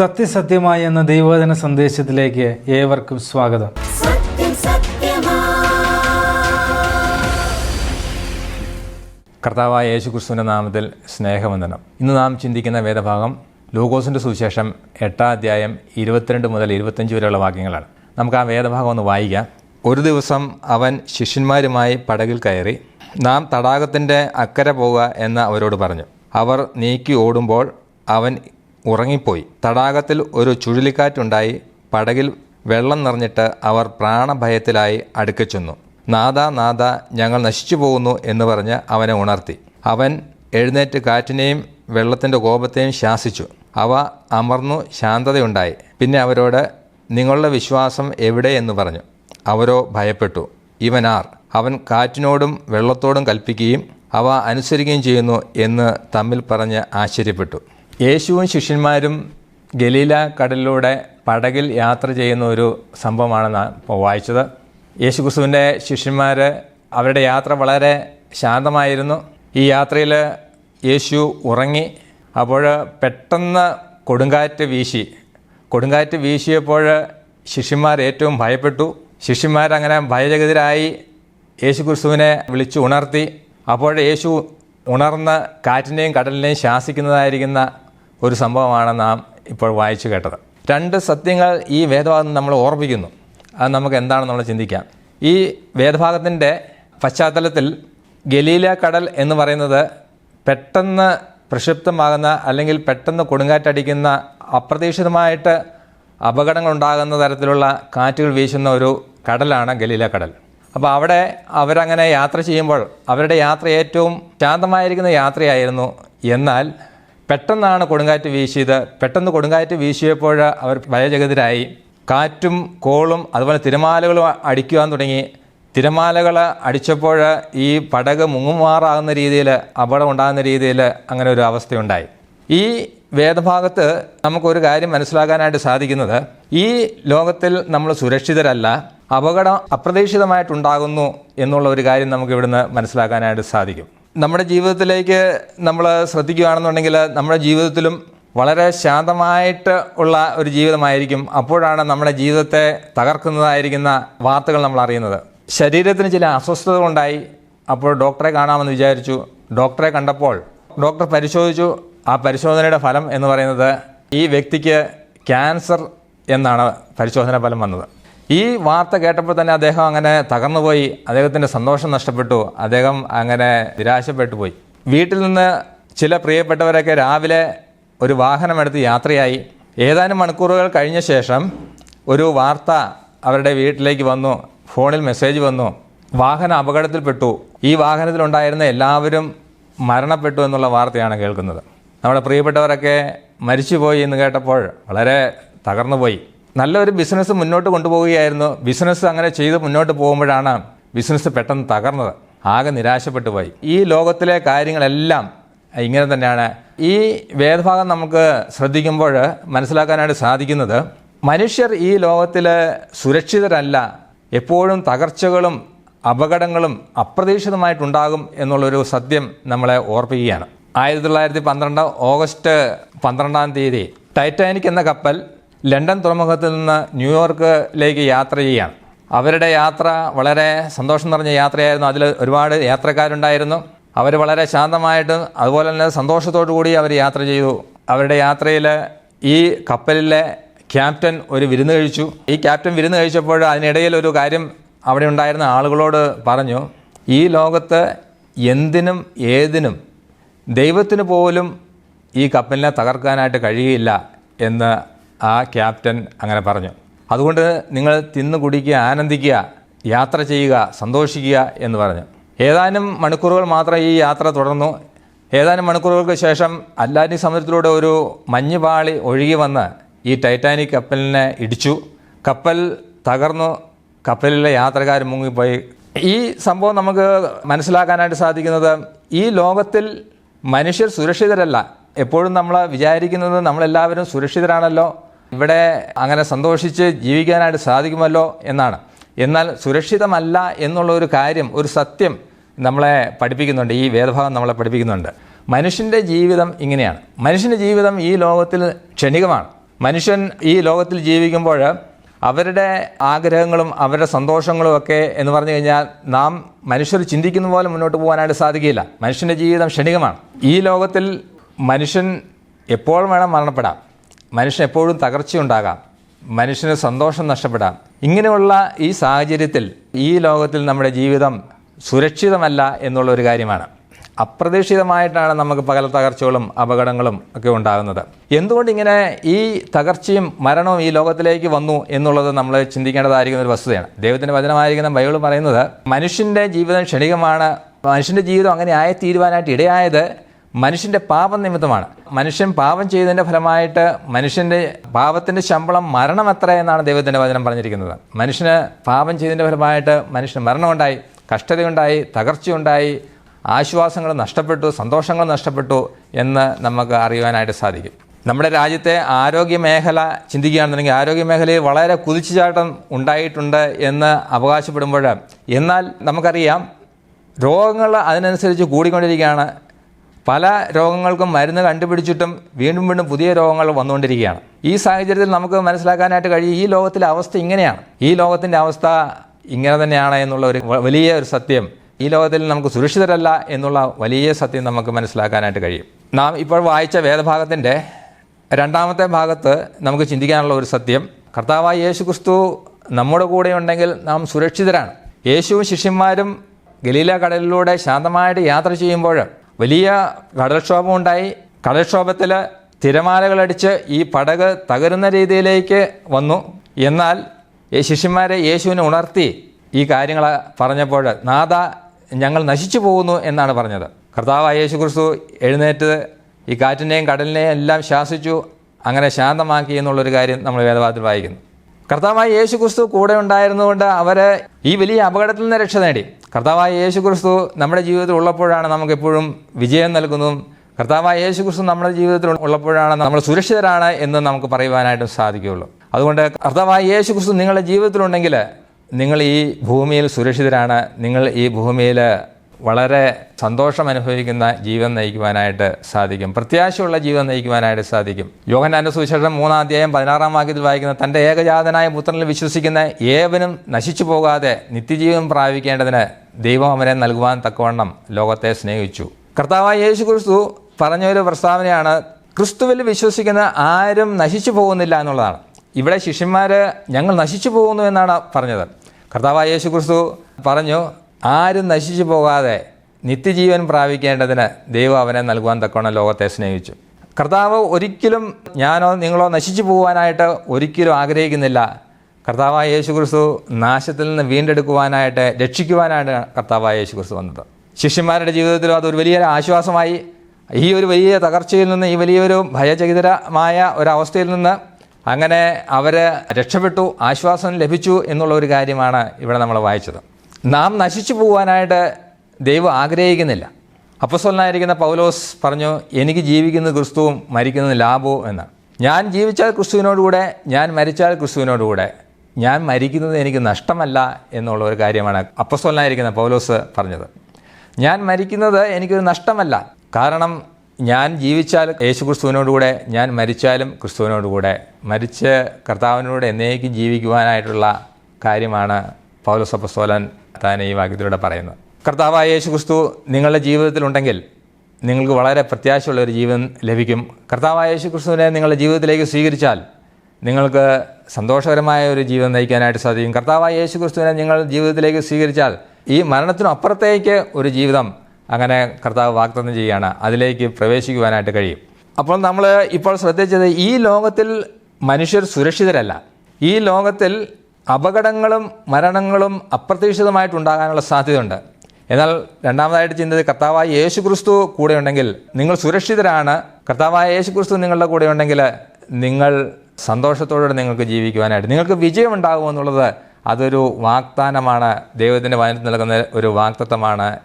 സത്യസത്യമായ എന്ന ദൈവവചന സന്ദേശത്തിലേക്ക് ഏവർക്കും സ്വാഗതം. കർത്താവായ യേശു ക്രിസ്തുവിന്റെ നാമത്തിൽ സ്നേഹവന്ദനം. ഇന്ന് നാം ചിന്തിക്കുന്ന വേദഭാഗം ലൂക്കോസിന്റെ സുവിശേഷം എട്ടാം അധ്യായം ഇരുപത്തിരണ്ട് മുതൽ ഇരുപത്തഞ്ച് വരെയുള്ള വാക്യങ്ങളാണ്. നമുക്ക് ആ വേദഭാഗം ഒന്ന് വായിക്കാം. ഒരു ദിവസം അവൻ ശിഷ്യന്മാരുമായി പടകിൽ കയറി നാം തടാകത്തിന്റെ അക്കരെ പോവുക എന്ന് അവരോട് പറഞ്ഞു. അവർ നീക്കി ഓടുമ്പോൾ അവൻ ഉറങ്ങിപ്പോയി. തടാകത്തിൽ ഒരു ചുഴലിക്കാറ്റുണ്ടായി. പടകിൽ വെള്ളം നിറഞ്ഞിട്ട് അവർ പ്രാണഭയത്തിലായി അടുക്കച്ചെന്നു നാദ നാദ ഞങ്ങൾ നശിച്ചു പോകുന്നു എന്ന് പറഞ്ഞ് അവനെ ഉണർത്തി. അവൻ എഴുന്നേറ്റ് കാറ്റിനെയും വെള്ളത്തിന്റെ കോപത്തെയും ശാസിച്ചു. അവ അമർന്നു ശാന്തതയുണ്ടായി. പിന്നെ അവരോട് നിങ്ങളുടെ വിശ്വാസം എവിടെ? എന്ന് പറഞ്ഞു. അവരോ ഭയപ്പെട്ടു. ഇവനാർ അവൻ കാറ്റിനോടും വെള്ളത്തോടും കൽപ്പിക്കുകയും അവ അനുസരിക്കുകയും ചെയ്യുന്നു എന്ന് തമ്മിൽ പറഞ്ഞ് ആശ്ചര്യപ്പെട്ടു. യേശുവും ശിഷ്യന്മാരും ഗലീല കടലിലൂടെ പടകിൽ യാത്ര ചെയ്യുന്ന ഒരു സംഭവമാണ് നാം വായിച്ചത്. യേശുക്രിസ്തുവിന്റെ ശിഷ്യന്മാർ അവരുടെ യാത്ര വളരെ ശാന്തമായിരുന്നു. ഈ യാത്രയിൽ യേശു ഉറങ്ങി അപ്പോൾ പെട്ടെന്ന് കൊടുങ്കാറ്റ് വീശി. കൊടുങ്കാറ്റ് വീശിയപ്പോൾ ശിഷ്യന്മാർ ഏറ്റവും ഭയപ്പെട്ടു. ശിഷ്യന്മാരങ്ങനെ ഭയചകിതരായി യേശു ക്രിസ്തുവിനെ വിളിച്ചു ഉണർത്തി. അപ്പോൾ യേശു ഉണർന്ന് കാറ്റിനെയും കടലിനെയും ശാസിക്കുന്നതായിരിക്കുന്ന ഒരു സംഭവമാണ് നാം ഇപ്പോൾ വായിച്ചു കേട്ടത്. രണ്ട് സത്യങ്ങൾ ഈ വേദഭാഗം നമ്മൾ ഓർമ്മിക്കുന്നു. അത് നമുക്ക് എന്താണെന്ന് നമ്മൾ ചിന്തിക്കാം. ഈ വേദഭാഗത്തിന്റെ പശ്ചാത്തലത്തിൽ ഗലീല കടൽ എന്ന് പറയുന്നത് പെട്ടെന്ന് പ്രക്ഷുപ്തമാകുന്ന അല്ലെങ്കിൽ പെട്ടെന്ന് കൊടുങ്കാറ്റടിക്കുന്ന അപ്രതീക്ഷിതമായിട്ട് അപകടങ്ങൾ ഉണ്ടാകുന്ന തരത്തിലുള്ള കാറ്റുകൾ വീശുന്ന ഒരു കടലാണ് ഗലീല കടൽ. അപ്പോൾ അവിടെ അവരങ്ങനെ യാത്ര ചെയ്യുമ്പോൾ അവരുടെ യാത്ര ഏറ്റവും ശാന്തമായിരിക്കുന്ന യാത്രയായിരുന്നു. എന്നാൽ പെട്ടെന്നാണ് കൊടുങ്കാറ്റ് വീശിയത്. പെട്ടെന്ന് കൊടുങ്കാറ്റ് വീശിയപ്പോൾ അവർ ഭയജഗതരായി കാറ്റും കോളും അതുപോലെ തിരമാലകളും അടിക്കുവാൻ തുടങ്ങി. തിരമാലകൾ അടിച്ചപ്പോൾ ഈ പടക് മുങ്ങുമാറാകുന്ന രീതിയിൽ അപകടം ഉണ്ടാകുന്ന രീതിയിൽ അങ്ങനെ ഒരു അവസ്ഥയുണ്ടായി. ഈ വേദഭാഗത്ത് നമുക്കൊരു കാര്യം മനസ്സിലാക്കാനായിട്ട് സാധിക്കുന്നത്. ഈ ലോകത്തിൽ നമ്മൾ സുരക്ഷിതരല്ല. അപകടം അപ്രതീക്ഷിതമായിട്ടുണ്ടാകുന്നു എന്നുള്ള ഒരു കാര്യം നമുക്ക് ഇവിടുന്ന് മനസ്സിലാക്കാനായിട്ട് സാധിക്കും. നമ്മുടെ ജീവിതത്തിലേക്ക് നമ്മൾ ശ്രദ്ധിക്കുകയാണെന്നുണ്ടെങ്കിൽ നമ്മുടെ ജീവിതത്തിലും വളരെ ശാന്തമായിട്ട് ഉള്ള ഒരു ജീവിതമായിരിക്കും. അപ്പോഴാണ് നമ്മുടെ ജീവിതത്തെ തകർക്കുന്നതായിരിക്കുന്ന വാർത്തകൾ നമ്മൾ അറിയുന്നത്. ശരീരത്തിന് ചില അസ്വസ്ഥത ഉണ്ടായി. അപ്പോൾ ഡോക്ടറെ കാണാമെന്ന് വിചാരിച്ചു. ഡോക്ടറെ കണ്ടപ്പോൾ ഡോക്ടർ പരിശോധിച്ചു. ആ പരിശോധനയുടെ ഫലം എന്ന് പറയുന്നത് ഈ വ്യക്തിക്ക് ക്യാൻസർ എന്നാണ് പരിശോധന ഫലം വന്നത്. ഈ വാർത്ത കേട്ടപ്പോൾ തന്നെ അദ്ദേഹം അങ്ങനെ തകർന്നുപോയി. അദ്ദേഹത്തിന്റെ സന്തോഷം നഷ്ടപ്പെട്ടു. അദ്ദേഹം അങ്ങനെ നിരാശപ്പെട്ടു പോയി. വീട്ടിൽ നിന്ന് ചില പ്രിയപ്പെട്ടവരൊക്കെ രാവിലെ ഒരു വാഹനമെടുത്ത് യാത്രയായി. ഏതാനും മണിക്കൂറുകൾ കഴിഞ്ഞ ശേഷം ഒരു വാർത്ത അവരുടെ വീട്ടിലേക്ക് വന്നു. ഫോണിൽ മെസ്സേജ് വന്നു. വാഹനം അപകടത്തിൽപ്പെട്ടു. ഈ വാഹനത്തിലുണ്ടായിരുന്ന എല്ലാവരും മരണപ്പെട്ടു എന്നുള്ള വാർത്തയാണ് കേൾക്കുന്നത്. നമ്മുടെ പ്രിയപ്പെട്ടവരൊക്കെ മരിച്ചുപോയി എന്ന് കേട്ടപ്പോൾ വളരെ തകർന്നുപോയി. നല്ലൊരു ബിസിനസ് മുന്നോട്ട് കൊണ്ടുപോവുകയായിരുന്നു. ബിസിനസ് അങ്ങനെ ചെയ്ത് മുന്നോട്ട് പോകുമ്പോഴാണ് ബിസിനസ് പെട്ടെന്ന് തകർന്നത്. ആകെ നിരാശപ്പെട്ടു പോയി. ഈ ലോകത്തിലെ കാര്യങ്ങളെല്ലാം ഇങ്ങനെ തന്നെയാണ്. ഈ വേദഭാഗം നമുക്ക് ശ്രദ്ധിക്കുമ്പോൾ മനസ്സിലാക്കാനായിട്ട് സാധിക്കുന്നത് മനുഷ്യർ ഈ ലോകത്തിൽ സുരക്ഷിതരല്ല. എപ്പോഴും തകർച്ചകളും അപകടങ്ങളും അപ്രതീക്ഷിതമായിട്ടുണ്ടാകും എന്നുള്ളൊരു സത്യം നമ്മളെ ഓർപ്പിക്കുകയാണ്. ആയിരത്തി തൊള്ളായിരത്തി പന്ത്രണ്ട് ഓഗസ്റ്റ് പന്ത്രണ്ടാം തീയതി ടൈറ്റാനിക് എന്ന കപ്പൽ ലണ്ടൻ തുറമുഖത്തിൽ നിന്ന് ന്യൂയോർക്കിലേക്ക് യാത്ര ചെയ്യുകയാണ്. അവരുടെ യാത്ര വളരെ സന്തോഷം നിറഞ്ഞ യാത്രയായിരുന്നു. അതിൽ ഒരുപാട് യാത്രക്കാരുണ്ടായിരുന്നു. അവർ വളരെ ശാന്തമായിട്ട് അതുപോലെ തന്നെ സന്തോഷത്തോടു കൂടി അവർ യാത്ര ചെയ്തു. അവരുടെ യാത്രയിൽ ഈ കപ്പലിലെ ക്യാപ്റ്റൻ ഒരു വിരുന്ന് കഴിച്ചു. ഈ ക്യാപ്റ്റൻ വിരുന്ന് കഴിച്ചപ്പോൾ അതിനിടയിൽ ഒരു കാര്യം അവിടെ ഉണ്ടായിരുന്ന ആളുകളോട് പറഞ്ഞു ഈ ലോകത്ത് എന്തിനും ഏതിനും ദൈവത്തിന് പോലും ഈ കപ്പലിനെ തകർക്കാനായിട്ട് കഴിയില്ല എന്ന് ആ ക്യാപ്റ്റൻ അങ്ങനെ പറഞ്ഞു. അതുകൊണ്ട് നിങ്ങൾ തിന്നു കുടിക്കുക ആനന്ദിക്കുക യാത്ര ചെയ്യുക സന്തോഷിക്കുക എന്ന് പറഞ്ഞു. ഏതാനും മണിക്കൂറുകൾ മാത്രം ഈ യാത്ര തുടർന്നു. ഏതാനും മണിക്കൂറുകൾക്ക് ശേഷം അറ്റ്ലാന്റിക് സമുദ്രത്തിലൂടെ ഒരു മഞ്ഞുപാളി ഒഴുകി വന്ന് ഈ ടൈറ്റാനിക് കപ്പലിനെ ഇടിച്ചു. കപ്പൽ തകർന്നു. കപ്പലിലെ യാത്രക്കാർ മുങ്ങിപ്പോയി. ഈ സംഭവം നമുക്ക് മനസ്സിലാക്കാനായിട്ട് സാധിക്കുന്നത് ഈ ലോകത്തിൽ മനുഷ്യർ സുരക്ഷിതരല്ല. എപ്പോഴും നമ്മൾ വിചാരിക്കുന്നത് നമ്മളെല്ലാവരും സുരക്ഷിതരാണല്ലോ. ഇവിടെ അങ്ങനെ സന്തോഷിച്ച് ജീവിക്കാനായിട്ട് സാധിക്കുമല്ലോ എന്നാണ്. എന്നാൽ സുരക്ഷിതമല്ല എന്നുള്ള ഒരു കാര്യം ഒരു സത്യം നമ്മളെ പഠിപ്പിക്കുന്നുണ്ട് ഈ വേദഭാഗം നമ്മളെ പഠിപ്പിക്കുന്നുണ്ട്. മനുഷ്യന്റെ ജീവിതം ഇങ്ങനെയാണ്. മനുഷ്യന്റെ ജീവിതം ഈ ലോകത്തിൽ ക്ഷണികമാണ്. മനുഷ്യൻ ഈ ലോകത്തിൽ ജീവിക്കുമ്പോൾ അവരുടെ ആഗ്രഹങ്ങളും അവരുടെ സന്തോഷങ്ങളും ഒക്കെ എന്ന് പറഞ്ഞു കഴിഞ്ഞാൽ നാം മനുഷ്യർ ചിന്തിക്കുന്ന പോലെ മുന്നോട്ട് പോകാനായിട്ട് സാധിക്കില്ല. മനുഷ്യന്റെ ജീവിതം ക്ഷണികമാണ്. ഈ ലോകത്തിൽ മനുഷ്യൻ എപ്പോൾ വേണം മരണപ്പെടാം? മനുഷ്യൻ എപ്പോഴും തകർച്ചയുണ്ടാകാം. മനുഷ്യന് സന്തോഷം നഷ്ടപ്പെടാം. ഇങ്ങനെയുള്ള ഈ സാഹചര്യത്തിൽ ഈ ലോകത്തിൽ നമ്മുടെ ജീവിതം സുരക്ഷിതമല്ല എന്നുള്ള ഒരു കാര്യമാണ്. അപ്രതീക്ഷിതമായിട്ടാണ് നമുക്ക് പകൽ തകർച്ചകളും അപകടങ്ങളും ഒക്കെ ഉണ്ടാകുന്നത്. എന്തുകൊണ്ട് ഇങ്ങനെ ഈ തകർച്ചയും മരണവും ഈ ലോകത്തിലേക്ക് വന്നു എന്നുള്ളത് നമ്മൾ ചിന്തിക്കേണ്ടതായിരിക്കുന്ന ഒരു വസ്തുതയാണ്. ദൈവത്തിന്റെ വചനമായിരിക്കുന്ന ബൈബിൾ പറയുന്നത് മനുഷ്യന്റെ ജീവിതം ക്ഷണികമാണ് മനുഷ്യന്റെ ജീവിതം അങ്ങനെ ആയിത്തീരുവാനായിട്ട് ഇടയായത് മനുഷ്യന്റെ പാപം നിമിത്തമാണ്. മനുഷ്യൻ പാപം ചെയ്തതിന്റെ ഫലമായിട്ട് മനുഷ്യന്റെ പാപത്തിന്റെ ശമ്പളം മരണം എത്ര എന്നാണ് ദൈവത്തിന്റെ വചനം പറഞ്ഞിരിക്കുന്നത്. മനുഷ്യന് പാപം ചെയ്തതിന്റെ ഫലമായിട്ട് മനുഷ്യന് മരണമുണ്ടായി കഷ്ടതയുണ്ടായി തകർച്ചയുണ്ടായി ആശ്വാസങ്ങൾ നഷ്ടപ്പെട്ടു സന്തോഷങ്ങൾ നഷ്ടപ്പെട്ടു എന്ന് നമുക്ക് അറിയുവാനായിട്ട് സാധിക്കും. നമ്മുടെ രാജ്യത്തെ ആരോഗ്യ മേഖല ചിന്തിക്കുകയാണെന്നുണ്ടെങ്കിൽ ആരോഗ്യ മേഖലയിൽ വളരെ കുതിച്ചുചാട്ടം ഉണ്ടായിട്ടുണ്ട് എന്ന് അവകാശപ്പെടുമ്പോൾ എന്നാൽ നമുക്കറിയാം രോഗങ്ങൾ അതിനനുസരിച്ച് കൂടിക്കൊണ്ടിരിക്കുകയാണ്. പല രോഗങ്ങൾക്കും മരുന്ന് കണ്ടുപിടിച്ചിട്ടും വീണ്ടും വീണ്ടും പുതിയ രോഗങ്ങൾ വന്നുകൊണ്ടിരിക്കുകയാണ്. ഈ സാഹചര്യത്തിൽ നമുക്ക് മനസ്സിലാക്കാനായിട്ട് കഴിയും ഈ ലോകത്തിലെ അവസ്ഥ ഇങ്ങനെയാണ്. ഈ ലോകത്തിന്റെ അവസ്ഥ ഇങ്ങനെ തന്നെയാണ് എന്നുള്ള ഒരു വലിയ ഒരു സത്യം. ഈ ലോകത്തിൽ നമുക്ക് സുരക്ഷിതരല്ല എന്നുള്ള വലിയ സത്യം നമുക്ക് മനസ്സിലാക്കാനായിട്ട് കഴിയും. നാം ഇപ്പോൾ വായിച്ച വേദഭാഗത്തിന്റെ രണ്ടാമത്തെ ഭാഗത്ത് നമുക്ക് ചിന്തിക്കാനുള്ള ഒരു സത്യം കർത്താവായ യേശു ക്രിസ്തു നമ്മുടെ കൂടെ ഉണ്ടെങ്കിൽ നാം സുരക്ഷിതരാണ്. യേശുവും ശിഷ്യന്മാരും ഗലീല കടലിലൂടെ ശാന്തമായിട്ട് യാത്ര ചെയ്യുമ്പോൾ വലിയ കടൽക്ഷോഭം ഉണ്ടായി കടൽക്ഷോഭത്തിൽ തിരമാലകളടിച്ച് ഈ പടക് തകരുന്ന രീതിയിലേക്ക് വന്നു. എന്നാൽ ഈ ശിഷ്യന്മാരെ യേശുവിനെ ഉണർത്തി ഈ കാര്യങ്ങൾ പറഞ്ഞപ്പോൾ നാഥ ഞങ്ങൾ നശിച്ചു പോകുന്നു എന്നാണ് പറഞ്ഞത്. കർത്താവായ യേശു ക്രിസ്തു എഴുന്നേറ്റ് ഈ കാറ്റിനെയും കടലിനെയും എല്ലാം ശാസിച്ചു അങ്ങനെ ശാന്തമാക്കി എന്നുള്ളൊരു കാര്യം നമ്മൾ വേദവാദത്തിൽ വായിക്കുന്നു. കർത്താവായ യേശു ക്രിസ്തു കൂടെ ഉണ്ടായിരുന്നുകൊണ്ട് അവർ ഈ വലിയ അപകടത്തിൽ നിന്ന് രക്ഷ നേടി. കർത്താവായ യേശു ക്രിസ്തു നമ്മുടെ ജീവിതത്തിൽ ഉള്ളപ്പോഴാണ് നമുക്ക് എപ്പോഴും വിജയം നൽകുന്നതും കർത്താവായ യേശു ക്രിസ്തു നമ്മുടെ ജീവിതത്തിൽ ഉള്ളപ്പോഴാണ് നമ്മൾ സുരക്ഷിതരാണ് എന്ന് നമുക്ക് പറയുവാനായിട്ടും സാധിക്കുകയുള്ളൂ. അതുകൊണ്ട് കർത്താവായ യേശു ക്രിസ്തു നിങ്ങളുടെ ജീവിതത്തിലുണ്ടെങ്കിൽ നിങ്ങൾ ഈ ഭൂമിയിൽ സുരക്ഷിതരാണ്. നിങ്ങൾ ഈ ഭൂമിയിൽ വളരെ സന്തോഷം അനുഭവിക്കുന്ന ജീവൻ നയിക്കുവാനായിട്ട് സാധിക്കും. പ്രത്യാശയുള്ള ജീവൻ നയിക്കുവാനായിട്ട് സാധിക്കും. യോഹനാന്റെ സുവിശേഷം മൂന്നാം അധ്യായം പതിനാറാം വാക്യത്തിൽ വായിക്കുന്ന തന്റെ ഏകജാതനായ പുത്രനിൽ വിശ്വസിക്കുന്ന ഏവനും നശിച്ചു പോകാതെ നിത്യജീവൻ പ്രാപിക്കേണ്ടതിന് ദൈവം അവനെ നൽകുവാൻ തക്കവണ്ണം ലോകത്തെ സ്നേഹിച്ചു. കർത്താവായ യേശു ക്രിസ്തു പറഞ്ഞൊരു പ്രസ്താവനയാണ് ക്രിസ്തുവിൽ വിശ്വസിക്കുന്ന ആരും നശിച്ചു പോകുന്നില്ല എന്നുള്ളതാണ്. ഇവിടെ ശിഷ്യന്മാർ ഞങ്ങൾ നശിച്ചു പോകുന്നു എന്നാണ് പറഞ്ഞത്. കർത്താവായ യേശു ക്രിസ്തു പറഞ്ഞു ആരും നശിച്ചു പോകാതെ നിത്യജീവൻ പ്രാപിക്കേണ്ടതിന് ദൈവം അവനെ നൽകുവാൻ തക്കവണ്ണം ലോകത്തെ സ്നേഹിച്ചു. കർത്താവ് ഒരിക്കലും ഞാനോ നിങ്ങളോ നശിച്ചു പോകാനായിട്ട് ഒരിക്കലും ആഗ്രഹിക്കുന്നില്ല. കർത്താവായ യേശു ക്രിസ്തു നാശത്തിൽ നിന്ന് വീണ്ടെടുക്കുവാനായിട്ട് രക്ഷിക്കുവാനാണ് കർത്താവായ യേശു ക്രിസ്തു വന്നത്. ശിഷ്യന്മാരുടെ ജീവിതത്തിലും അതൊരു വലിയ ആശ്വാസമായി. ഈ ഒരു വലിയ തകർച്ചയിൽ നിന്ന് ഈ വലിയൊരു ഭയചകിതരമായ ഒരവസ്ഥയിൽ നിന്ന് അങ്ങനെ അവർ രക്ഷപ്പെട്ടു ആശ്വാസം ലഭിച്ചു എന്നുള്ള ഒരു കാര്യമാണ് ഇവിടെ നമ്മൾ വായിച്ചത്. നാം നശിച്ചു പോകാനായിട്ട് ദൈവം ആഗ്രഹിക്കുന്നില്ല. അപ്പസ്വലനായിരിക്കുന്ന പൗലോസ് പറഞ്ഞു എനിക്ക് ജീവിക്കുന്ന ക്രിസ്തുവും മരിക്കുന്നത് ലാഭവും എന്നാണ്. ഞാൻ ജീവിച്ചാൽ ക്രിസ്തുവിനോടുകൂടെ ഞാൻ മരിച്ചാൽ ക്രിസ്തുവിനോടുകൂടെ. ഞാൻ മരിക്കുന്നത് എനിക്ക് നഷ്ടമല്ല എന്നുള്ള ഒരു കാര്യമാണ് അപ്പസ്വലനായിരിക്കുന്ന പൗലോസ് പറഞ്ഞത്. ഞാൻ മരിക്കുന്നത് എനിക്കൊരു നഷ്ടമല്ല. കാരണം ഞാൻ ജീവിച്ചാൽ യേശു ക്രിസ്തുവിനോടുകൂടെ ഞാൻ മരിച്ചാലും ക്രിസ്തുവിനോടുകൂടെ. മരിച്ച് കർത്താവിനോട് എന്നേക്കും ജീവിക്കുവാനായിട്ടുള്ള കാര്യമാണ് പൗലോസ് അപ്പസ്തോലൻ താൻ ഈ വാക്യത്തിലൂടെ പറയുന്നത് കർത്താവായ യേശു ക്രിസ്തു നിങ്ങളുടെ ജീവിതത്തിലുണ്ടെങ്കിൽ നിങ്ങൾക്ക് വളരെ പ്രത്യാശയുള്ള ഒരു ജീവൻ ലഭിക്കും. കർത്താവായ യേശു ക്രിസ്തുവിനെ നിങ്ങളുടെ ജീവിതത്തിലേക്ക് സ്വീകരിച്ചാൽ നിങ്ങൾക്ക് സന്തോഷകരമായ ഒരു ജീവിതം നയിക്കാനായിട്ട് സാധിക്കും. കർത്താവായ യേശു ക്രിസ്തുവിനെ നിങ്ങൾ ജീവിതത്തിലേക്ക് സ്വീകരിച്ചാൽ ഈ മരണത്തിനപ്പുറത്തേക്ക് ഒരു ജീവിതം അങ്ങനെ കർത്താവ് വാഗ്ദാനം ചെയ്യുകയാണ്. അതിലേക്ക് പ്രവേശിക്കുവാനായിട്ട് കഴിയും. അപ്പോൾ നമ്മൾ ഇപ്പോൾ ശ്രദ്ധിച്ചത് ഈ ലോകത്തിൽ മനുഷ്യർ സുരക്ഷിതരല്ല. ഈ ലോകത്തിൽ അപകടങ്ങളും മരണങ്ങളും അപ്രതീക്ഷിതമായിട്ടുണ്ടാകാനുള്ള സാധ്യതയുണ്ട്. എന്നാൽ രണ്ടാമതായിട്ട് ചിന്തത് കർത്താവായ യേശു ക്രിസ്തു കൂടെ ഉണ്ടെങ്കിൽ നിങ്ങൾ സുരക്ഷിതരാണ്. കർത്താവായ യേശു ക്രിസ്തു നിങ്ങളുടെ കൂടെ ഉണ്ടെങ്കിൽ നിങ്ങൾ സന്തോഷത്തോടെ നിങ്ങൾക്ക് ജീവിക്കുവാനായിട്ട് നിങ്ങൾക്ക് വിജയം ഉണ്ടാകുമെന്നുള്ളത് അതൊരു വാഗ്ദാനമാണ്. ദൈവത്തിന്റെ വചനത്തിൽ നൽകുന്ന ഒരു വാഗ്ദത്വമാണ്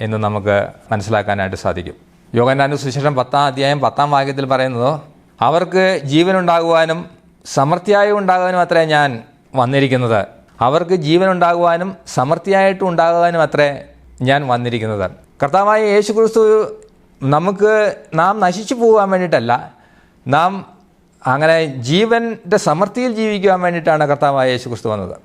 എന്ന് നമുക്ക് മനസ്സിലാക്കാനായിട്ട് സാധിക്കും. യോഗനാനു സുശേഷം പത്താം അധ്യായം പത്താം വാക്യത്തിൽ പറയുന്നത് അവർക്ക് ജീവനുണ്ടാകുവാനും സമൃദ്ധിയായി ഉണ്ടാകാനും അത്രേ ഞാൻ വന്നിരിക്കുന്നത്. അവർക്ക് ജീവൻ ഉണ്ടാകുവാനും സമൃദ്ധിയായിട്ടും ഉണ്ടാകുവാനും അത്രേ ഞാൻ വന്നിരിക്കുന്നത്. കർത്താവായ യേശു ക്രിസ്തു നമുക്ക് നാം നശിച്ചു പോകാൻ വേണ്ടിയിട്ടല്ല നാം അങ്ങനെ ജീവന്റെ സമൃദ്ധിയിൽ ജീവിക്കുവാൻ വേണ്ടിയിട്ടാണ് കർത്താവായ യേശു ക്രിസ്തു വന്നത്.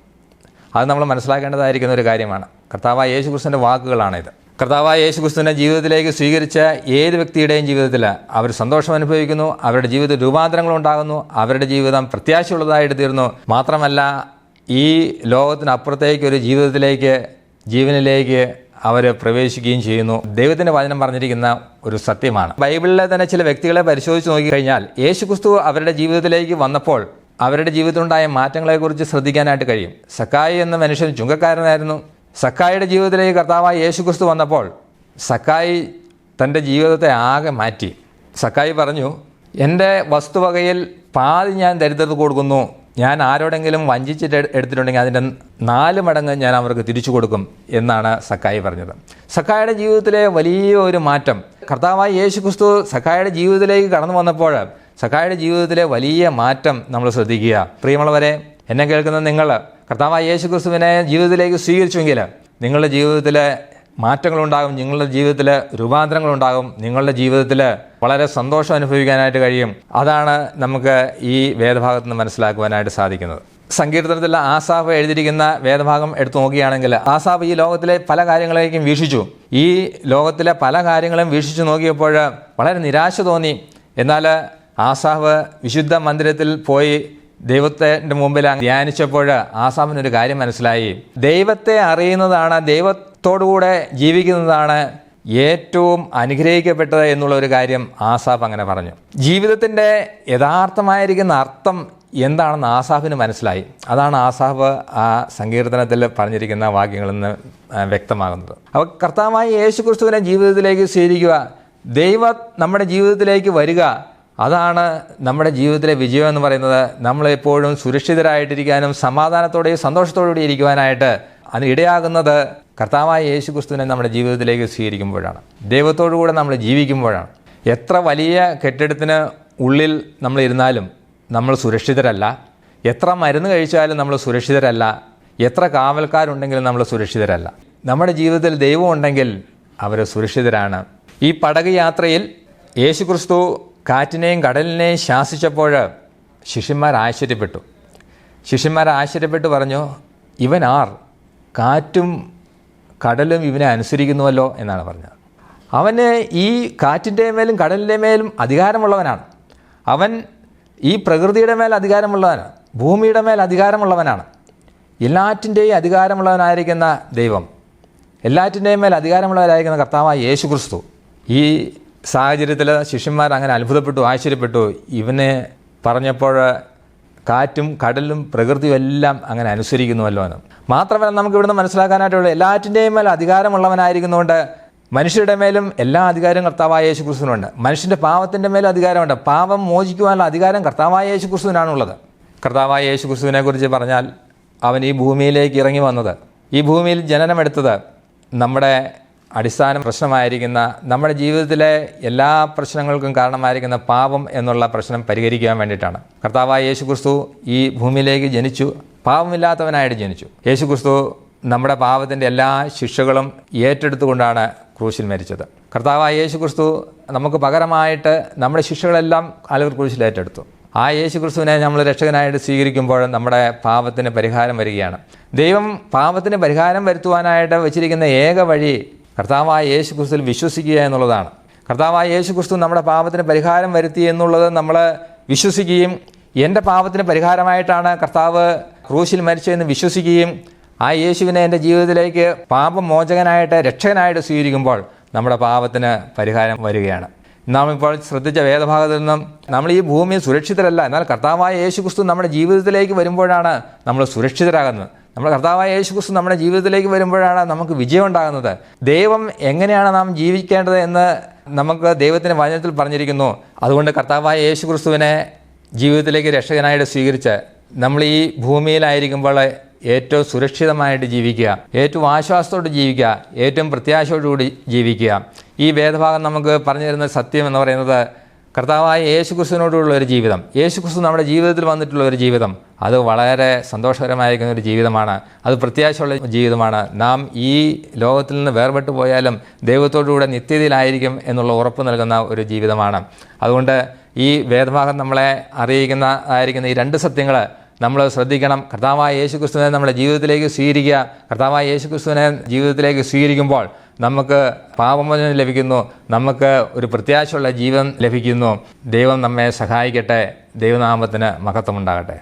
അത് നമ്മൾ മനസ്സിലാക്കേണ്ടതായിരിക്കുന്ന ഒരു കാര്യമാണ്. കർത്താവായ യേശു ക്രിസ്തുവിന്റെ വാക്കുകളാണിത്. കർത്താവായ യേശു ക്രിസ്തുവിനെ ജീവിതത്തിലേക്ക് സ്വീകരിച്ച ഏത് വ്യക്തിയുടെയും ജീവിതത്തിൽ അവർ സന്തോഷം അനുഭവിക്കുന്നു അവരുടെ ജീവിതത്തിൽ രൂപാന്തരങ്ങൾ ഉണ്ടാകുന്നു അവരുടെ ജീവിതം പ്രത്യാശയുള്ളതായിട്ട് തീർന്നു. മാത്രമല്ല ഈ ലോകത്തിനപ്പുറത്തേക്ക് ഒരു ജീവിതത്തിലേക്ക് ജീവനിലേക്ക് അവർ പ്രവേശിക്കുകയും ചെയ്യുന്നു. ദൈവത്തിന്റെ വചനം പറഞ്ഞിരിക്കുന്ന ഒരു സത്യമാണ്. ബൈബിളിലെ തന്നെ ചില വ്യക്തികളെ പരിശോധിച്ച് നോക്കിക്കഴിഞ്ഞാൽ യേശു ക്രിസ്തു അവരുടെ ജീവിതത്തിലേക്ക് വന്നപ്പോൾ അവരുടെ ജീവിതത്തിലുണ്ടായ മാറ്റങ്ങളെക്കുറിച്ച് ശ്രദ്ധിക്കാനായിട്ട് കഴിയും. സക്കായി എന്ന മനുഷ്യൻ ചുങ്കക്കാരനായിരുന്നു. സക്കായിയുടെ ജീവിതത്തിലേക്ക് കർത്താവായ യേശു ക്രിസ്തു വന്നപ്പോൾ സക്കായി തന്റെ ജീവിതത്തെ ആകെ മാറ്റി. സക്കായി പറഞ്ഞു എന്റെ വസ്തുവകയിൽ പാതി ഞാൻ ദരിദ്രർക്ക് കൊടുക്കുന്നു. ഞാൻ ആരോടെങ്കിലും വഞ്ചിച്ചിട്ട് എട്- എടുത്തിട്ടുണ്ടെങ്കിൽ അതിന്റെ നാല് മടങ്ങ് ഞാൻ അവർക്ക് തിരിച്ചു കൊടുക്കും എന്നാണ് സക്കായി പറഞ്ഞത്. സക്കായുടെ ജീവിതത്തിലെ വലിയ ഒരു മാറ്റം. കർത്താവായ യേശു ക്രിസ്തു സക്കായുടെ ജീവിതത്തിലേക്ക് കടന്നു വന്നപ്പോൾ സക്കായുടെ ജീവിതത്തിലെ വലിയ മാറ്റം നമ്മൾ ശ്രദ്ധിക്കുക. പ്രിയമുള്ളവരെ എന്നെ കേൾക്കുന്ന നിങ്ങൾ കർത്താവായ യേശു ക്രിസ്തുവിനെ ജീവിതത്തിലേക്ക് സ്വീകരിച്ചുവെങ്കിൽ നിങ്ങളുടെ ജീവിതത്തിൽ മാറ്റങ്ങളുണ്ടാകും നിങ്ങളുടെ ജീവിതത്തിൽ രൂപാന്തരങ്ങളുണ്ടാകും നിങ്ങളുടെ ജീവിതത്തിൽ വളരെ സന്തോഷം അനുഭവിക്കാനായിട്ട് കഴിയും. അതാണ് നമുക്ക് ഈ വേദഭാഗത്ത് നിന്ന് മനസ്സിലാക്കുവാനായിട്ട് സാധിക്കുന്നത്. സങ്കീർത്തനത്തിൽ ആസാഫ് എഴുതിയിരിക്കുന്ന വേദഭാഗം എടുത്തു നോക്കുകയാണെങ്കിൽ ആസാഫ് ഈ ലോകത്തിലെ പല കാര്യങ്ങളേക്കും വീക്ഷിച്ചു. ഈ ലോകത്തിലെ പല കാര്യങ്ങളും വീക്ഷിച്ചു നോക്കിയപ്പോൾ വളരെ നിരാശ തോന്നി. എന്നാൽ ആസാഫ് വിശുദ്ധ മന്ദിരത്തിൽ പോയി ദൈവത്തിന്റെ മുമ്പിൽ ധ്യാനിച്ചപ്പോൾ ആസാമിനൊരു കാര്യം മനസ്സിലായി. ദൈവത്തെ അറിയുന്നതാണ് ദൈവത്തോടുകൂടെ ജീവിക്കുന്നതാണ് ഏറ്റവും അനുഗ്രഹിക്കപ്പെട്ടത് എന്നുള്ള ഒരു കാര്യം ആസാഫ് അങ്ങനെ പറഞ്ഞു. ജീവിതത്തിന്റെ യഥാർത്ഥമായിരിക്കുന്ന അർത്ഥം എന്താണെന്ന് ആസാഫിന് മനസ്സിലായി. അതാണ് ആസാഫ് ആ സങ്കീർത്തനത്തിൽ പറഞ്ഞിരിക്കുന്ന വാക്യങ്ങളിൽ നിന്ന് വ്യക്തമാകുന്നത്. അപ്പോൾ കർത്താവായി യേശു ക്രിസ്തുവിനെ ജീവിതത്തിലേക്ക് സ്വീകരിക്കുക ദൈവം നമ്മുടെ ജീവിതത്തിലേക്ക് വരിക അതാണ് നമ്മുടെ ജീവിതത്തിലെ വിജയം എന്ന് പറയുന്നത്. നമ്മളെപ്പോഴും സുരക്ഷിതരായിട്ടിരിക്കാനും സമാധാനത്തോടെയും സന്തോഷത്തോടുകൂടി ഇരിക്കുവാനായിട്ട് അതിന് ഇടയാകുന്നത് കർത്താവായ യേശു ക്രിസ്തുവിനെ നമ്മുടെ ജീവിതത്തിലേക്ക് സ്വീകരിക്കുമ്പോഴാണ്. ദൈവത്തോടു കൂടെ നമ്മൾ ജീവിക്കുമ്പോഴാണ്. എത്ര വലിയ കെട്ടിടത്തിന് ഉള്ളിൽ നമ്മൾ ഇരുന്നാലും നമ്മൾ സുരക്ഷിതരല്ല. എത്ര മരുന്ന് കഴിച്ചാലും നമ്മൾ സുരക്ഷിതരല്ല. എത്ര കാവൽക്കാരുണ്ടെങ്കിലും നമ്മൾ സുരക്ഷിതരല്ല. നമ്മുടെ ജീവിതത്തിൽ ദൈവം ഉണ്ടെങ്കിൽ അവർ സുരക്ഷിതരാണ്. ഈ പടക് യാത്രയിൽ യേശുക്രിസ്തു കാറ്റിനെയും കടലിനെയും ശാസിച്ചപ്പോൾ ശിഷ്യന്മാർ ആശ്ചര്യപ്പെട്ടു. ശിഷ്യന്മാർ ആശ്ചര്യപ്പെട്ട് പറഞ്ഞു ഇവൻ ആർ? കാറ്റും കടലും ഇവനെ അനുസരിക്കുന്നുവല്ലോ എന്നാണ് പറഞ്ഞത്. അവന് ഈ കാറ്റിന്റെ മേലും കടലിന്റെ മേലും അധികാരമുള്ളവനാണ്. അവൻ ഈ പ്രകൃതിയുടെ മേൽ അധികാരമുള്ളവനാണ്. ഭൂമിയുടെ മേൽ അധികാരമുള്ളവനാണ്. എല്ലാറ്റിന്റെയും അധികാരമുള്ളവനായിരിക്കുന്ന ദൈവം എല്ലാറ്റിന്റെയും മേൽ അധികാരമുള്ളവരായിരിക്കുന്ന കർത്താവായ യേശു ക്രിസ്തു ഈ സാഹചര്യത്തിൽ ശിഷ്യന്മാർ അങ്ങനെ അത്ഭുതപ്പെട്ടു ആശ്ചര്യപ്പെട്ടു. ഇവനെ പറഞ്ഞപ്പോൾ കാറ്റും കടലും പ്രകൃതിയും എല്ലാം അങ്ങനെ അനുസരിക്കുന്നുവല്ലോ എന്ന്. മാത്രമല്ല നമുക്ക് ഇവിടുന്ന് മനസ്സിലാക്കാനായിട്ടുള്ള എല്ലാറ്റിന്റെയും മേൽ അധികാരമുള്ളവനായിരിക്കുന്നതുകൊണ്ട് മനുഷ്യരുടെ മേലും എല്ലാ അധികാരവും കർത്താവായ യേശു ക്രിസ്തുവിനുണ്ട് മനുഷ്യന്റെ പാവത്തിന്റെ മേലും അധികാരമുണ്ട്. പാപം മോചിക്കുവാനുള്ള അധികാരം കർത്താവായ യേശു ക്രിസ്തുവിനാണുള്ളത് കർത്താവായ യേശു ക്രിസ്തുവിനെ കുറിച്ച് പറഞ്ഞാൽ അവൻ ഈ ഭൂമിയിലേക്ക് ഇറങ്ങി വന്നത്. ഈ ഭൂമിയിൽ ജനനമെടുത്തത് നമ്മുടെ അടിസ്ഥാന പ്രശ്നമായിരിക്കുന്ന നമ്മുടെ ജീവിതത്തിലെ എല്ലാ പ്രശ്നങ്ങൾക്കും കാരണമായിരിക്കുന്ന പാപം എന്നുള്ള പ്രശ്നം പരിഹരിക്കാൻ വേണ്ടിയിട്ടാണ്. കർത്താവായ യേശു ക്രിസ്തു ഈ ഭൂമിയിലേക്ക് ജനിച്ചു. പാപമില്ലാത്തവനായിട്ട് ജനിച്ചു. യേശു ക്രിസ്തു നമ്മുടെ പാപത്തിന്റെ എല്ലാ ശിക്ഷകളും ഏറ്റെടുത്തുകൊണ്ടാണ് ക്രൂശിൽ മരിച്ചത്. കർത്താവായ യേശു ക്രിസ്തു നമുക്ക് പകരമായിട്ട് നമ്മുടെ ശിക്ഷകളെല്ലാം ആളുകൾ ക്രൂശിൽ ഏറ്റെടുത്തു. ആ യേശു ക്രിസ്തുവിനെ നമ്മൾ രക്ഷകനായിട്ട് സ്വീകരിക്കുമ്പോൾ നമ്മുടെ പാപത്തിന് പരിഹാരം വരികയാണ്. ദൈവം പാപത്തിന് പരിഹാരം വരുത്തുവാനായിട്ട് വെച്ചിരിക്കുന്ന ഏക വഴി കർത്താവായ യേശു ക്രിസ്തുവിൽ വിശ്വസിക്കുക എന്നുള്ളതാണ്. കർത്താവായ യേശു ക്രിസ്തു നമ്മുടെ പാപത്തിന് പരിഹാരം വരുത്തി എന്നുള്ളത് നമ്മൾ വിശ്വസിക്കുകയും എന്റെ പാപത്തിന് പരിഹാരമായിട്ടാണ് കർത്താവ് ക്രൂശിൽ മരിച്ചതെന്ന് വിശ്വസിക്കുകയും ആ യേശുവിനെ എന്റെ ജീവിതത്തിലേക്ക് പാപമോചകനായിട്ട് രക്ഷകനായിട്ട് സ്വീകരിക്കുമ്പോൾ നമ്മുടെ പാപത്തിന് പരിഹാരം വരികയാണ്. നാം ഇപ്പോൾ ശ്രദ്ധിച്ച വേദഭാഗത്തിൽ നിന്നും നമ്മൾ ഈ ഭൂമിയിൽ സുരക്ഷിതരല്ല. എന്നാൽ കർത്താവായ യേശു ക്രിസ്തു നമ്മുടെ ജീവിതത്തിലേക്ക് വരുമ്പോഴാണ് നമ്മൾ സുരക്ഷിതരാകുന്നത്. നമ്മുടെ കർത്താവായ യേശു ക്രിസ്തു നമ്മുടെ ജീവിതത്തിലേക്ക് വരുമ്പോഴാണ് നമുക്ക് വിജയം ഉണ്ടാകുന്നത് ദൈവം എങ്ങനെയാണ് നാം ജീവിക്കേണ്ടത് എന്ന് നമുക്ക് ദൈവത്തിന്റെ വചനത്തിൽ പറഞ്ഞിരിക്കുന്നു. അതുകൊണ്ട് കർത്താവായ യേശു ക്രിസ്തുവിനെ ജീവിതത്തിലേക്ക് രക്ഷകനായിട്ട് സ്വീകരിച്ച് നമ്മൾ ഈ ഭൂമിയിലായിരിക്കുമ്പോൾ ഏറ്റവും സുരക്ഷിതമായിട്ട് ജീവിക്കുക. ഏറ്റവും ആശ്വാസത്തോടെ ജീവിക്കുക. ഏറ്റവും പ്രത്യാശയോടുകൂടി ജീവിക്കുക. ഈ വേദഭാഗം നമുക്ക് പറഞ്ഞു തരുന്ന സത്യം എന്ന് പറയുന്നത് കർത്താവായ യേശു ഒരു ജീവിതം. യേശു ക്രിസ്തു നമ്മുടെ ജീവിതത്തിൽ വന്നിട്ടുള്ള ഒരു ജീവിതം. അത് വളരെ സന്തോഷകരമായിരിക്കുന്ന ഒരു ജീവിതമാണ്. അത് പ്രത്യാശയുള്ള ജീവിതമാണ്. നാം ഈ ലോകത്തിൽ നിന്ന് വേർപെട്ടു പോയാലും ദൈവത്തോടുകൂടെ നിത്യതയിലായിരിക്കും എന്നുള്ള ഉറപ്പ് നൽകുന്ന ഒരു ജീവിതമാണ്. അതുകൊണ്ട് ഈ വേദഭാഗം നമ്മളെ അറിയിക്കുന്ന ആയിരിക്കുന്ന ഈ രണ്ട് സത്യങ്ങൾ നമ്മൾ ശ്രദ്ധിക്കണം. കർത്താവായ യേശു ക്രിസ്തുവിനെ നമ്മുടെ ജീവിതത്തിലേക്ക് സ്വീകരിക്കുക. കർത്താവായ യേശു ക്രിസ്തുവിനെ ജീവിതത്തിലേക്ക് സ്വീകരിക്കുമ്പോൾ നമുക്ക് പാപമോചനം ലഭിക്കുന്നു. നമുക്ക് ഒരു പ്രത്യാശയുള്ള ജീവൻ ലഭിക്കുന്നു. ദൈവം നമ്മെ സഹായിക്കട്ടെ. ദൈവനാമത്തിന് മഹത്വമുണ്ടാകട്ടെ.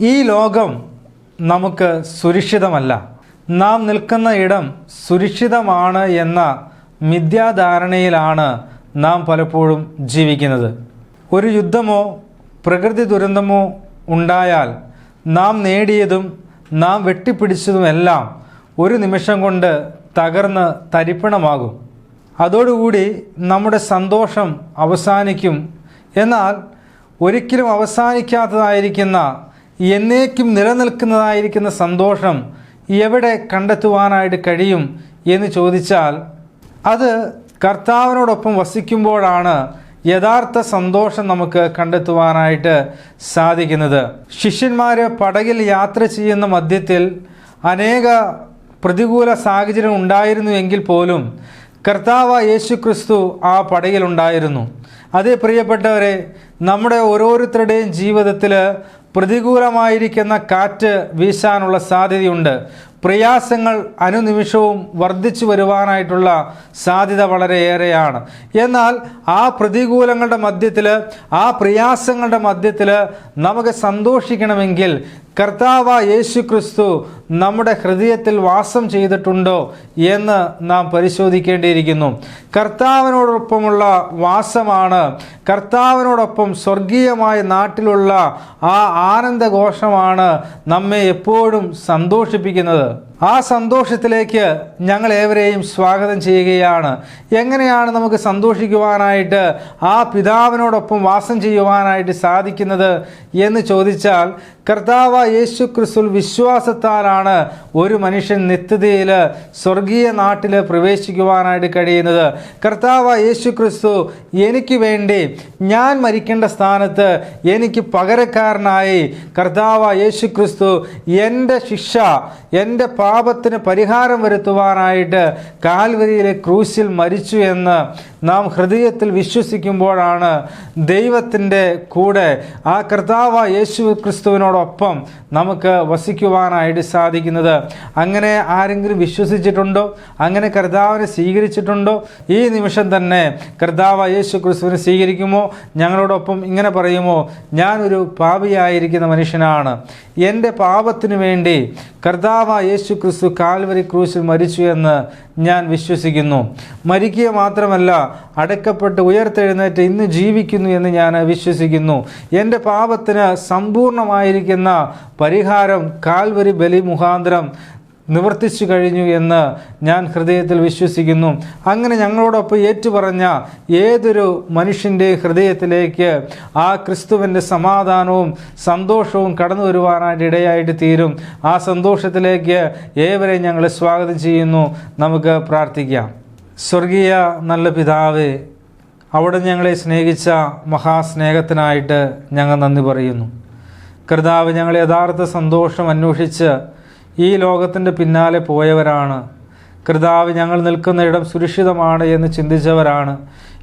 ഈ ലോകം നമുക്ക് സുരക്ഷിതമല്ല. നാം നിൽക്കുന്ന ഇടം സുരക്ഷിതമാണ് എന്ന മിഥ്യാധാരണയിലാണ് നാം പലപ്പോഴും ജീവിക്കുന്നത്. ഒരു യുദ്ധമോ പ്രകൃതി ദുരന്തമോ ഉണ്ടായാൽ നാം നേടിയതും നാം വെട്ടിപ്പിടിച്ചതുമെല്ലാം ഒരു നിമിഷം കൊണ്ട് തകർന്ന് തരിപ്പണമാകും. അതോടുകൂടി നമ്മുടെ സന്തോഷം അവസാനിക്കും. എന്നാൽ ഒരിക്കലും അവസാനിക്കാത്തതായിരിക്കുന്ന എന്നേക്കും നിലനിൽക്കുന്നതായിരിക്കുന്ന സന്തോഷം എവിടെ കണ്ടെത്തുവാനായിട്ട് കഴിയും എന്ന് ചോദിച്ചാൽ അത് കർത്താവിനോടൊപ്പം വസിക്കുമ്പോഴാണ് യഥാർത്ഥ സന്തോഷം നമുക്ക് കണ്ടെത്തുവാനായിട്ട് സാധിക്കുന്നത്. ശിഷ്യന്മാർ പടകിൽ യാത്ര ചെയ്യുന്ന മധ്യത്തിൽ അനേക പ്രതികൂല സാഹചര്യം ഉണ്ടായിരുന്നു എങ്കിൽ പോലും കർത്താവ് യേശു ക്രിസ്തു ആ പടയിലുണ്ടായിരുന്നു അതേ പ്രിയപ്പെട്ടവരെ നമ്മുടെ ഓരോരുത്തരുടെയും ജീവിതത്തിൽ പ്രതികൂലമായിരിക്കുന്ന കാറ്റ് വീശാനുള്ള സാധ്യതയുണ്ട്. പ്രയാസങ്ങൾ അനുനിമിഷവും വർദ്ധിച്ചു വരുവാനായിട്ടുള്ള സാധ്യത വളരെയേറെയാണ്. എന്നാൽ ആ പ്രതികൂലങ്ങളുടെ മധ്യത്തിൽ ആ പ്രയാസങ്ങളുടെ മധ്യത്തിൽ നമുക്ക് സന്തോഷിക്കണമെങ്കിൽ കർത്താവ് യേശു ക്രിസ്തു നമ്മുടെ ഹൃദയത്തിൽ വാസം ചെയ്തിട്ടുണ്ടോ എന്ന് നാം പരിശോധിക്കേണ്ടിയിരിക്കുന്നു. കർത്താവിനോടൊപ്പമുള്ള വാസമാണ് കർത്താവിനോടൊപ്പം സ്വർഗീയമായ നാട്ടിലുള്ള ആ ആനന്ദഘോഷമാണ് നമ്മെ എപ്പോഴും സന്തോഷിപ്പിക്കുന്നത്. ആ സന്തോഷത്തിലേക്ക് ഞങ്ങൾ ഏവരെയും സ്വാഗതം ചെയ്യുകയാണ്. എങ്ങനെയാണ് നമുക്ക് സന്തോഷിക്കുവാനായിട്ട് ആ പിതാവിനോടൊപ്പം വാസം ചെയ്യുവാനായിട്ട് സാധിക്കുന്നത് എന്ന് ചോദിച്ചാൽ കർത്താവ് യേശു ക്രിസ്തു വിശ്വാസത്താലാണ് ഒരു മനുഷ്യൻ നിത്യതയിൽ സ്വർഗീയ നാട്ടിൽ പ്രവേശിക്കുവാനായിട്ട് കഴിയുന്നത്. കർത്താവ് യേശു ക്രിസ്തു എനിക്ക് വേണ്ടി ഞാൻ മരിക്കേണ്ട സ്ഥാനത്ത് എനിക്ക് പകരക്കാരനായി കർത്താവ് യേശു ക്രിസ്തു എന്റെ ശിക്ഷ എന്റെ പാപത്തിന് പരിഹാരം വരുത്തുവാനായിട്ട് കാൽവരിയിലെ ക്രൂശിൽ മരിച്ചു എന്ന് നാം ഹൃദയത്തിൽ വിശ്വസിക്കുമ്പോഴാണ് ദൈവത്തിന്റെ കൂടെ ആ കർത്താവ യേശു ക്രിസ്തുവിനോടൊപ്പം നമുക്ക് വസിക്കുവാനായിട്ട് സാധിക്കുന്നത്. അങ്ങനെ ആരെങ്കിലും വിശ്വസിച്ചിട്ടുണ്ടോ? അങ്ങനെ കർത്താവിനെ സ്വീകരിച്ചിട്ടുണ്ടോ? ഈ നിമിഷം തന്നെ കർത്താവ യേശു ക്രിസ്തുവിനെ സ്വീകരിക്കുമോ? ഞങ്ങളോടൊപ്പം ഇങ്ങനെ പറയുമോ? ഞാനൊരു പാപിയായിരിക്കുന്ന മനുഷ്യനാണ്. എന്റെ പാപത്തിനു വേണ്ടി കർത്താവ യേശു ക്രിസ്തു കാൽവരി ക്രൂശിൽ മരിച്ചു എന്ന് ഞാൻ വിശ്വസിക്കുന്നു. മരിക്കുക മാത്രമല്ല അടക്കപ്പെട്ട് ഉയർത്തെഴുന്നേറ്റ് ഇന്ന് ജീവിക്കുന്നു എന്ന് ഞാൻ വിശ്വസിക്കുന്നു. എന്റെ പാപത്തിന് സമ്പൂർണമായിരിക്കുന്ന പരിഹാരം കാൽവരി ബലി മുഖാന്തരം നിവർത്തിച്ചു കഴിഞ്ഞു എന്ന് ഞാൻ ഹൃദയത്തിൽ വിശ്വസിക്കുന്നു. അങ്ങനെ ഞങ്ങളോടൊപ്പം ഏറ്റുപറഞ്ഞ ഏതൊരു മനുഷ്യന്റെ ഹൃദയത്തിലേക്ക് ആ ക്രിസ്തുവിന്റെ സമാധാനവും സന്തോഷവും കടന്നു വരുവാനായിട്ട് ഇടയായിട്ട് തീരും. ആ സന്തോഷത്തിലേക്ക് ഏവരെയും ഞങ്ങൾ സ്വാഗതം ചെയ്യുന്നു. നമുക്ക് പ്രാർത്ഥിക്കാം. സ്വർഗീയ നല്ല പിതാവേ അവിടെ ഞങ്ങളെ സ്നേഹിച്ച മഹാസ്നേഹത്തിനായിട്ട് ഞങ്ങൾ നന്ദി പറയുന്നു. കർത്താവ് ഞങ്ങൾ യഥാർത്ഥ സന്തോഷം അന്വേഷിച്ച് ഈ ലോകത്തിന്റെ പിന്നാലെ പോയവരാണ്. കർത്താവ് ഞങ്ങൾ നിൽക്കുന്ന ഇടം സുരക്ഷിതമാണ് എന്ന് ചിന്തിച്ചവരാണ്.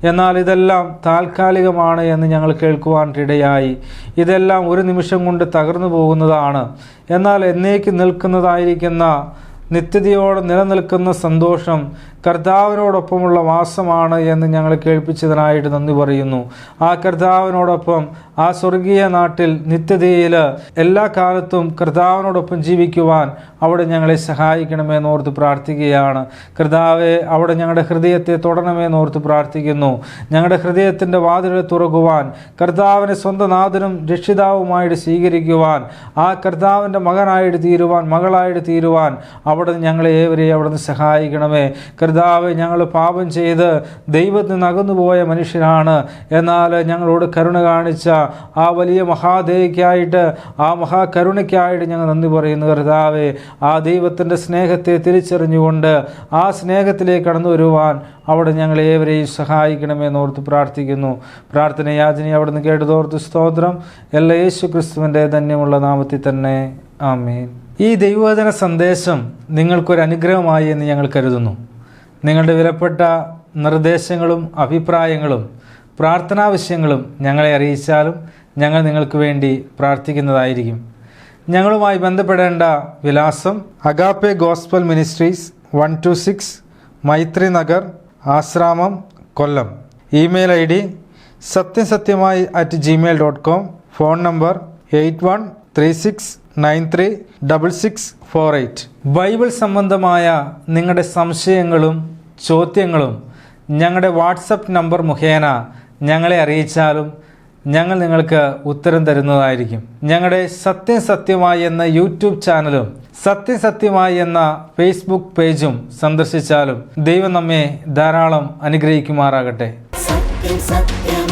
എന്നാൽ ഇതെല്ലാം താൽക്കാലികമാണ് എന്ന് ഞങ്ങൾ കേൾക്കുവാൻ ഇടയായി. ഇതെല്ലാം ഒരു നിമിഷം കൊണ്ട് തകർന്നു പോകുന്നതാണ്. എന്നാൽ എന്നേക്ക് നിൽക്കുന്നതായിരിക്കുന്ന നിത്യതയോടെ നിലനിൽക്കുന്ന സന്തോഷം കർത്താവിനോടൊപ്പമുള്ള വാസമാണ് എന്ന് ഞങ്ങൾ കേൾപ്പിച്ചതിനായിട്ട് നന്ദി പറയുന്നു. ആ കർത്താവിനോടൊപ്പം ആ സ്വർഗീയ നാട്ടിൽ നിത്യതയിൽ എല്ലാ കാലത്തും കർത്താവിനോടൊപ്പം ജീവിക്കുവാൻ അവിടെ ഞങ്ങളെ സഹായിക്കണമെന്ന് ഓർത്ത് പ്രാർത്ഥിക്കുകയാണ്. കർത്താവെ അവിടെ ഞങ്ങളുടെ ഹൃദയത്തെ തൊടണമെന്ന് ഓർത്ത് പ്രാർത്ഥിക്കുന്നു. ഞങ്ങളുടെ ഹൃദയത്തിന്റെ വാതിലുകൾ തുറക്കുവാൻ കർത്താവിനെ സ്വന്തം നാഥനും രക്ഷിതാവുമായിട്ട് സ്വീകരിക്കുവാൻ ആ കർത്താവിന്റെ മകനായിട്ട് തീരുവാൻ മകളായിട്ട് തീരുവാൻ അവിടെ ഞങ്ങളെ ഏവരെയും അവിടെ നിന്ന് സഹായിക്കണമേ. കർത്താവ് ഞങ്ങൾ പാപം ചെയ്ത് ദൈവത്തിൽ നിന്ന് അകന്നുപോയ മനുഷ്യരാണ്. എന്നാൽ ഞങ്ങളോട് കരുണ കാണിച്ച ആ വലിയ മഹാദേവിക്കായിട്ട് ആ മഹാകരുണയ്ക്കായിട്ട് ഞങ്ങൾ നന്ദി പറയുന്നു കർത്താവെ. ആ ദൈവത്തിന്റെ സ്നേഹത്തെ തിരിച്ചറിഞ്ഞുകൊണ്ട് ആ സ്നേഹത്തിലേക്ക് കടന്നു വരുവാൻ അവിടെ ഞങ്ങൾ ഏവരെയും സഹായിക്കണമെന്ന് ഓർത്ത് പ്രാർത്ഥിക്കുന്നു. പ്രാർത്ഥന യാചന അവിടെ നിന്ന് കേട്ടതോർത്ത് സ്തോത്രം. എല്ലാ യേശു ക്രിസ്തുവിന്റെ ധന്യമുള്ള നാമത്തിൽ തന്നെ ആമേൻ. ഈ ദൈവവചന സന്ദേശം നിങ്ങൾക്കൊരു അനുഗ്രഹമായി എന്ന് ഞങ്ങൾ കരുതുന്നു. നിങ്ങളുടെ വിലപ്പെട്ട നിർദ്ദേശങ്ങളും അഭിപ്രായങ്ങളും പ്രാർത്ഥനാവശ്യങ്ങളും ഞങ്ങളെ അറിയിച്ചാലും ഞങ്ങൾ നിങ്ങൾക്ക് വേണ്ടി പ്രാർത്ഥിക്കുന്നതായിരിക്കും. ഞങ്ങളുമായി ബന്ധപ്പെടേണ്ട വിലാസം Agape gospel ministries one two six Maithri Nagar Asramam Kollam. Email I D സത്യസത്യമായി at Gmail dot com phone number eight one three six nine three double six four eight. Bible സംബന്ധമായ നിങ്ങളുടെ സംശയങ്ങളും ചോദ്യങ്ങളും ഞങ്ങളുടെ വാട്സപ്പ് നമ്പർ മുഖേന ഞങ്ങളെ അറിയിച്ചാലും ഞങ്ങൾ നിങ്ങൾക്ക് ഉത്തരം തരുന്നതായിരിക്കും. ഞങ്ങളുടെ സത്യം സത്യമായി എന്ന യൂട്യൂബ് ചാനലും സത്യം സത്യമായി എന്ന ഫേസ്ബുക്ക് പേജും സന്ദർശിച്ചാലും ദൈവം നമ്മെ ധാരാളം അനുഗ്രഹിക്കുമാറാകട്ടെ. സത്യം സത്യം